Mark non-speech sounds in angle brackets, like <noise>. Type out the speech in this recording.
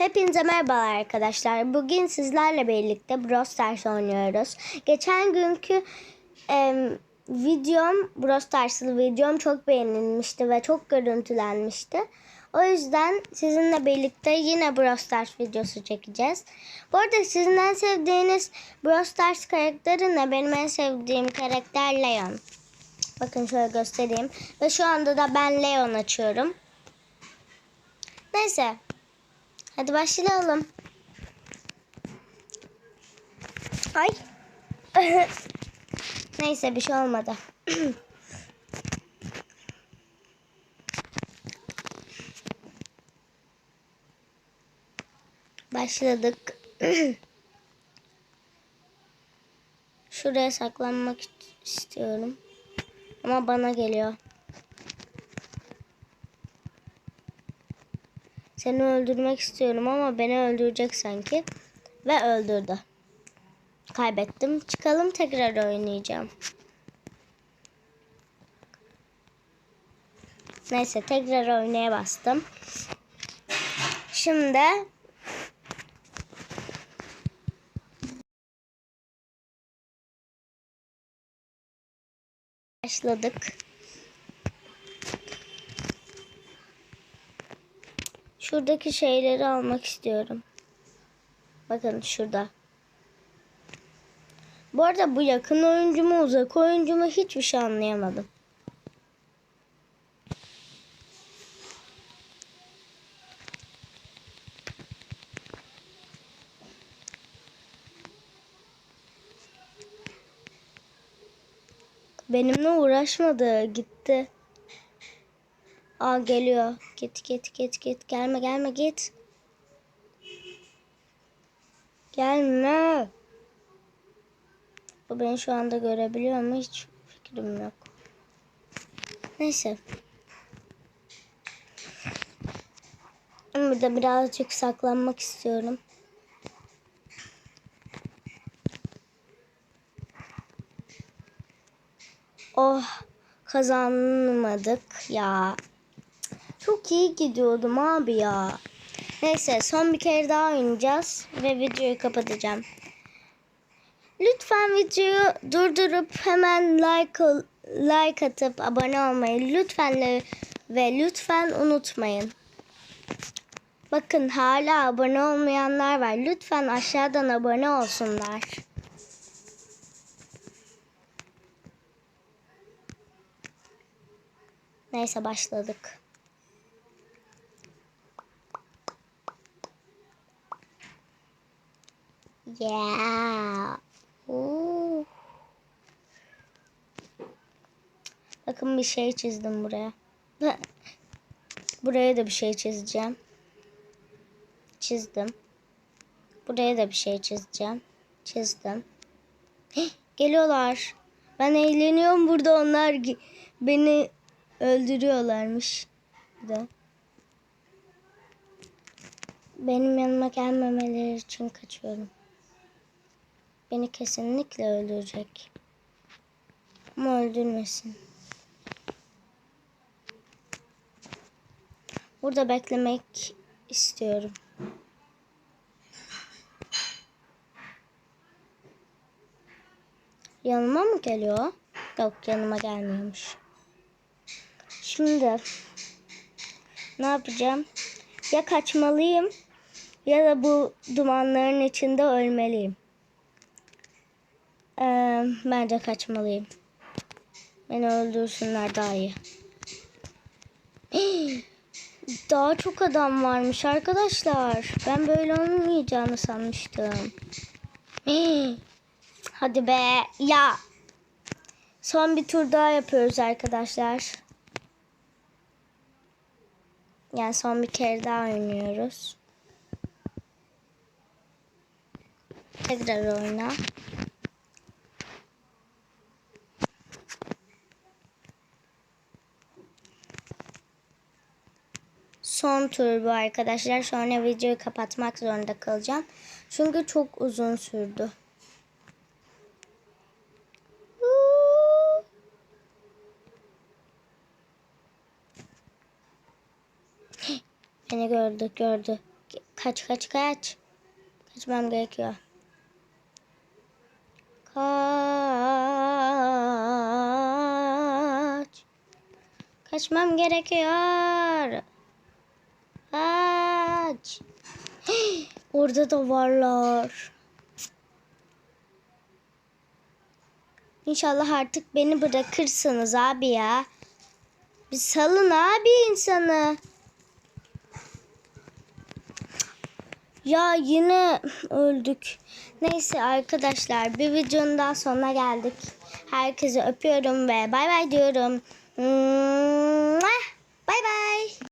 Hepinize merhabalar arkadaşlar. Bugün sizlerle birlikte Brawl Stars oynuyoruz. Geçen günkü em, videom, Brawl Stars'lı videom çok beğenilmişti ve çok görüntülenmişti. O yüzden sizinle birlikte yine Brawl Stars videosu çekeceğiz. Bu arada sizin en sevdiğiniz Brawl Stars karakteri ne? Benim en sevdiğim karakter Leon. Bakın şöyle göstereyim. Ve şu anda da ben Leon açıyorum. Neyse. Hadi başlayalım. Ay. <laughs> Neyse bir şey olmadı. <clears throat> Başladık. <clears throat> Şuraya saklanmak istiyorum. Ama bana geliyor. Seni öldürmek istiyorum ama beni öldürecek sanki. Ve öldürdü. Kaybettim. Çıkalım tekrar oynayacağım. Neyse tekrar oynaya bastım. Şimdi başladık. Şuradaki şeyleri almak istiyorum. Bakın şurada. Bu arada bu yakın oyuncu mu uzak oyuncu mu hiçbir şey anlayamadım. Benimle uğraşmadı gitti. Aa geliyor. Git git git git. Gelme gelme git. Gelme. Bu beni şu anda görebiliyor mu? Hiç fikrim yok. Neyse. Burada birazcık saklanmak istiyorum. Oh kazanmadık ya. Çok iyi gidiyordum abi ya. Neyse son bir kere daha oynayacağız ve videoyu kapatacağım. Lütfen videoyu durdurup hemen like like atıp abone olmayı lütfen ve- lütfen unutmayın. Bakın hala abone olmayanlar var. Lütfen aşağıdan abone olsunlar. Neyse başladık. Yeah. Oo. Bakın bir şey çizdim buraya. Buraya da bir şey çizeceğim. Çizdim. Buraya da bir şey çizeceğim. Çizdim. Heh, geliyorlar. Ben eğleniyorum burada onlar beni öldürüyorlarmış. Bir de. Benim yanıma gelmemeleri için kaçıyorum. Beni kesinlikle öldürecek. Ama öldürmesin. Burada beklemek istiyorum. Yanıma mı geliyor? Yok yanıma gelmiyormuş. Şimdi ne yapacağım? Ya kaçmalıyım ya da bu dumanların içinde ölmeliyim. Ee, bence kaçmalıyım. Beni öldürsünler daha iyi. <gasps> Daha çok adam varmış arkadaşlar. Ben böyle olmayacağını sanmıştım. <gasps> Hadi be. Ya. Son bir tur daha yapıyoruz arkadaşlar. Yani son bir kere daha oynuyoruz. Tekrar oyna. Son tur bu arkadaşlar. Sonra videoyu kapatmak zorunda kalacağım. Çünkü çok uzun sürdü. Beni gördü gördü. Kaç kaç kaç. Kaçmam gerekiyor. Kaç. Kaçmam gerekiyor. Kaç. <gasps> Orada da varlar. İnşallah artık beni bırakırsınız abi ya. Bir salın abi insanı. Ya yine öldük. Neyse arkadaşlar bir videonun daha sonuna geldik. Herkese öpüyorum ve bay bay diyorum. Bay bay.